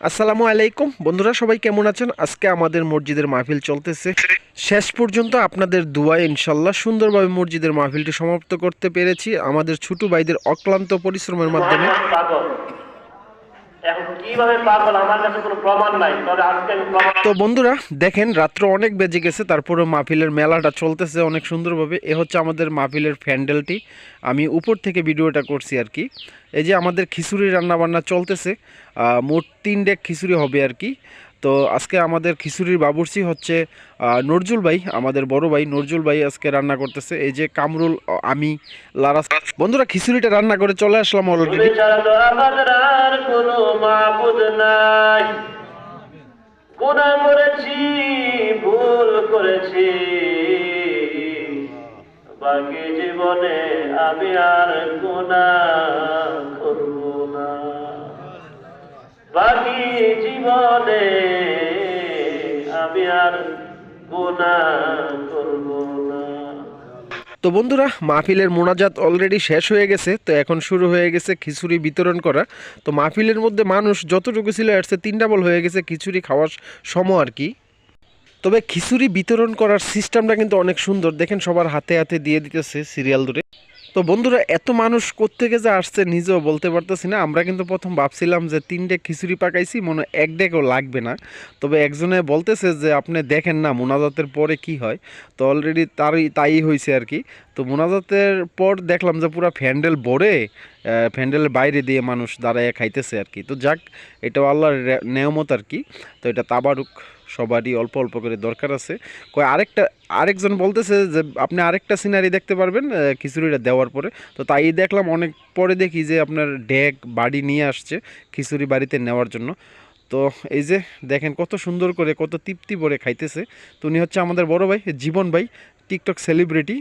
আসসালামু আলাইকুম। বন্ধুরা সবাই কেমন আছেন? আজকে আমাদের মসজিদের মাহফিল চলতেছে। শেষ পর্যন্ত আপনাদের দুয়ায় ইনশাল্লাহ সুন্দরভাবে মসজিদের মাহফিলটি সমাপ্ত করতে পেরেছি। আমাদের ছোট ভাইদের অক্লান্ত পরিশ্রমের মাধ্যমে। তো বন্ধুরা, দেখেন, রাত্র অনেক বেজে গেছে তারপরে মাহফিলের মেলাটা চলতেছে অনেক সুন্দরভাবে। এ হচ্ছে আমাদের মাহফিলের ফ্যান্ডেলটি আমি উপর থেকে ভিডিওটা করছি আর কি। এই যে আমাদের খিচুড়ি রান্নাবান্না চলতেছে মোট তিন ডেক খিচুড়ি হবে আর কি। তো আজকে আমাদের খিচুড়ির বাবুর্চি হচ্ছে নজরুল ভাই, আমাদের বড় ভাই নজরুল ভাই আজকে রান্না করতেছে। এই যে কামরুল আমি লারাস বন্ধুরা, খিচুড়িটা রান্না করে চলে আসলাম অলরেডি বাকি জীবনে আমি আর গুনাহ করব তো বন্ধুরা, মাহফিলের মোনাজাত অলরেডি শেষ হয়ে গেছে, তো এখন শুরু হয়ে গেছে খিচুড়ি বিতরণ করা। তো মাহফিলের মধ্যে মানুষ যতটুকু ছিল আসছে তিন ডাবল হয়ে গেছে খিচুড়ি খাওয়ার সম আর কি। তবে খিচুড়ি বিতরণ করার সিস্টেমটা কিন্তু অনেক সুন্দর। দেখেন সবার হাতে হাতে দিয়ে দিতেছে সিরিয়াল ধরে। তো বন্ধুরা, এত মানুষ কোত্থেকে যে আসছে নিজেও বলতে পারতেছি না। আমরা কিন্তু প্রথম ভাবছিলাম যে তিন ডেক খিচুড়ি পাকাইছি, মনে এক ডেকও লাগবে না। তবে একজনে বলতেছে যে, আপনি দেখেন না মোনাজাতের পরে কি হয়? তো অলরেডি তারই, তাই হয়েছে আর কি। তো মোনাজাতের পর দেখলাম যে পুরো ফ্যান্ডেল ভরে ফ্যান্ডেলের বাইরে দিয়ে মানুষ দাঁড়ায় খাইতেছে আর কি। তো যাক, এটাও আল্লাহর নেয়ামত আর কি। তো এটা তাবারুক সবারই অল্প অল্প করে দরকার আছে। কয় আরেকটা, আরেকজন বলতেছে যে আপনি আরেকটা সিনারি দেখতে পারবেন খিচুড়িটা দেওয়ার পরে। তো তাই দেখলাম অনেক পরে দেখি যে আপনার ডেক বাড়ি নিয়ে আসছে খিচুড়ি বাড়িতে নেওয়ার জন্য। তো এই যে দেখেন কত সুন্দর করে, কত তৃপ্তি ভরে খাইতেছে। তো উনি হচ্ছে আমাদের বড় ভাই, জীবন ভাই টিকটক সেলিব্রিটি